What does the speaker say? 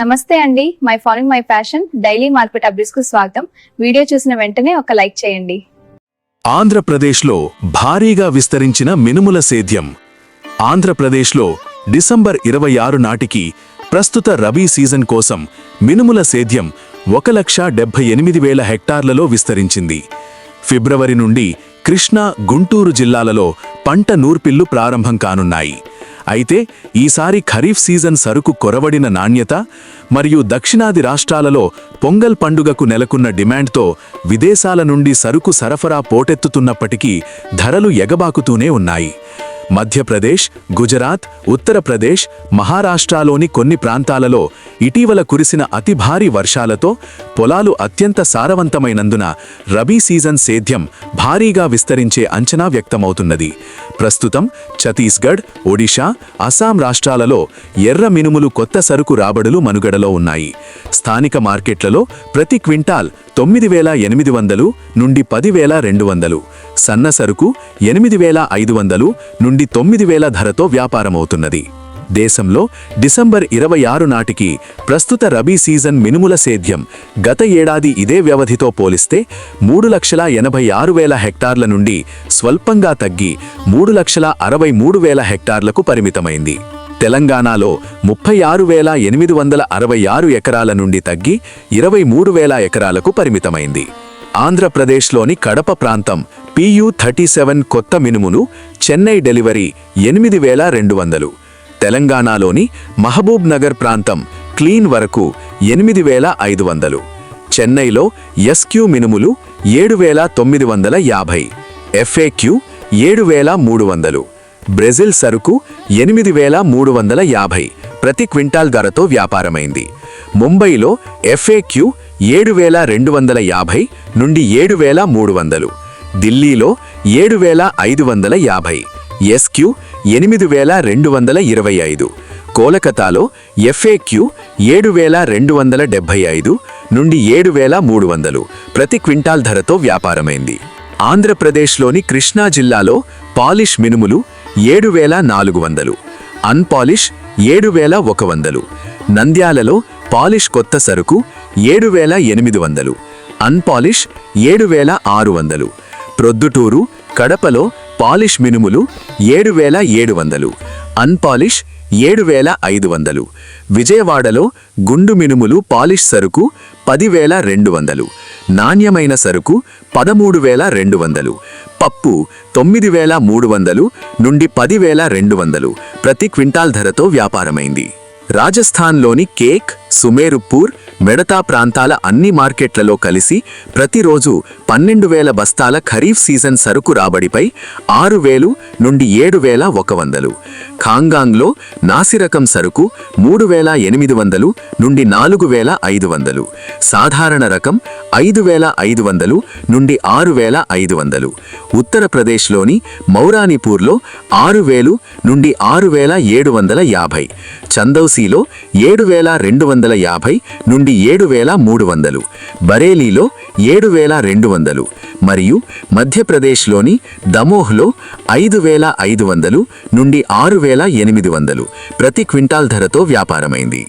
నమస్తే అండి. My following my fashion. Daily market అప్డేట్స్కు స్వాగతం. వీడియో చూసిన వెంటనే ఒక లైక్ చేయండి. ఆంధ్రప్రదేశ్లో భారీగా విస్తరించిన మినుముల సేద్యం. ఆంధ్రప్రదేశ్లో డిసెంబర్ ఇరవై ఆరు నాటికి ప్రస్తుత రబీ సీజన్ కోసం మినుముల సేద్యం ఒక లక్ష డెబ్బై ఎనిమిది వేల హెక్టార్లలో విస్తరించింది. ఫిబ్రవరి నుండి కృష్ణా గుంటూరు జిల్లాలలో పంట నూర్పిళ్ళు ప్రారంభం కానున్నాయి. అయితే ఈసారి ఖరీఫ్ సీజన్ సరుకు కొరవడిన నాణ్యత మరియు దక్షిణాది రాష్ట్రాలలో పొంగల్ పండుగకు నెలకొన్న డిమాండ్తో విదేశాల నుండి సరుకు సరఫరా పోటెత్తుతున్నప్పటికీ ధరలు ఎగబాకుతూనే ఉన్నాయి. మధ్యప్రదేశ్ గుజరాత్ ఉత్తరప్రదేశ్ మహారాష్ట్రలోని కొన్ని ప్రాంతాలలో ఇటీవల కురిసిన అతి భారీ వర్షాలతో పొలాలు అత్యంత సారవంతమైనందున రబీ సీజన్ సేద్యం భారీగా విస్తరించే అంచనా వ్యక్తమవుతున్నది. ప్రస్తుతం ఛత్తీస్గఢ్ ఒడిషా అస్సాం రాష్ట్రాలలో ఎర్ర మినుములు కొత్త సరుకు రాబడులు మనుగడలో ఉన్నాయి. స్థానిక మార్కెట్లలో ప్రతి క్వింటాల్ తొమ్మిది వేల ఎనిమిది వందలు నుండి పదివేల రెండు వందలు. సన్న సరుకు ఎనిమిది వేల ఐదు వందలు నుండి తొమ్మిది వేల ధరతో వ్యాపారమవుతున్నది. దేశంలో డిసెంబర్ ఇరవై ఆరు నాటికి ప్రస్తుత రబీ సీజన్ మినుముల సేద్యం గత ఏడాది ఇదే వ్యవధితో పోలిస్తే మూడు లక్షల ఎనభై ఆరు వేల హెక్టార్ల నుండి స్వల్పంగా తగ్గి మూడు లక్షల అరవై మూడు వేల హెక్టార్లకు పరిమితమైంది. తెలంగాణలో ముప్పై ఆరు వేల ఎనిమిది వందల అరవై ఆరు ఎకరాల నుండి తగ్గి ఇరవై మూడు వేల ఎకరాలకు పరిమితమైంది. ఆంధ్రప్రదేశ్లోని కడప ప్రాంతం పియు థర్టీ సెవెన్ కొత్త మినుమును చెన్నై డెలివరీ ఎనిమిది వేల రెండు వందలు. తెలంగాణలోని మహబూబ్ నగర్ ప్రాంతం క్లీన్ వరకు ఎనిమిది వేల ఐదు వందలు. చెన్నైలో ఎస్క్యూ మినుములు ఏడు వేల తొమ్మిది వందల యాభై. ఎఫ్ఏక్యూ ఏడు వేల మూడు వందలు. బ్రెజిల్ సరుకు ఎనిమిది వేల మూడు వందల యాభై ప్రతి క్వింటాల్ ధరతో వ్యాపారమైంది. ముంబైలో ఎఫ్ఏక్యూ ఏడు వేల రెండు వందల యాభై నుండి ఏడు వేల మూడు వందలు. ఢిల్లీలో ఏడు వేల ఐదు వందల యాభై. ఎస్క్యూ ఎనిమిది వేల రెండు వందల ఇరవై ఐదు. కోలకతాలో ఎఫ్ఏక్యూ ఏడు వేల రెండు వందల డెబ్బై ఐదు నుండి ఏడు వేల మూడు వందలు ప్రతి క్వింటాల్ ధరతో వ్యాపారమైంది. ఆంధ్రప్రదేశ్లోని కృష్ణా జిల్లాలో పాలిష్ మినుములు ఏడు వేల నాలుగు వందలు అన్పాలిష్ ఏడు వేల ఒక వందలు నంద్యాలలో పాలిష్ కొత్త సరుకు ఏడు వేల ఎనిమిది వందలు అన్పాలిష్ ఏడు వేల ఆరు వందలు ప్రొద్దుటూరు కడపలో పాలిష్ మినుములు ఏడు వేల ఏడు వందలు అన్పాలిష్ ఏడు వేల ఐదు వందలు విజయవాడలో గుండు మినుములు పాలిష్ సరుకు పదివేల రెండు వందలు నాణ్యమైన సరుకు పదమూడు వేల రెండు వందలు. పప్పు తొమ్మిది వేల మూడు వందలు నుండి పదివేల రెండు వందలు. ప్రతి క్వింటాల్ ధరతో వ్యాపారమైంది. రాజస్థాన్లోని కేక్ సుమేరుపూర్ మెడతా ప్రాంతాల అన్ని మార్కెట్లలో కలిసి ప్రతిరోజు పన్నెండు వేల బస్తాల ఖరీఫ్ సీజన్ సరుకు రాబడిపై ఆరు వేలు నుండి ఏడు వేల ఒక వందలు. ఖాంగాంగ్లో నాసిరకం సరుకు మూడు వేల ఎనిమిది వందలు నుండి నాలుగు వేల ఐదు వందలు. సాధారణ రకం ఐదు వేల ఐదు వందలు నుండి ఆరు వేల ఐదు వందలు. ఉత్తరప్రదేశ్లోని మౌరానిపూర్లో ఆరు వేలు నుండి ఆరు వేల ఏడు వందల యాభై. చందౌసీలో ఏడు వేల రెండు వందల యాభై నుండి ఏడు వేల మూడు వందలు. బరేలీలో ఏడు వేల రెండు వందలు. మరియు మధ్యప్రదేశ్లోని దమోహ్లో ఐదు వేల ఐదు వందలు నుండి ఆరు వేల ఎనిమిది వందలు. ప్రతి క్వింటాల్ ధరతో వ్యాపారమైంది.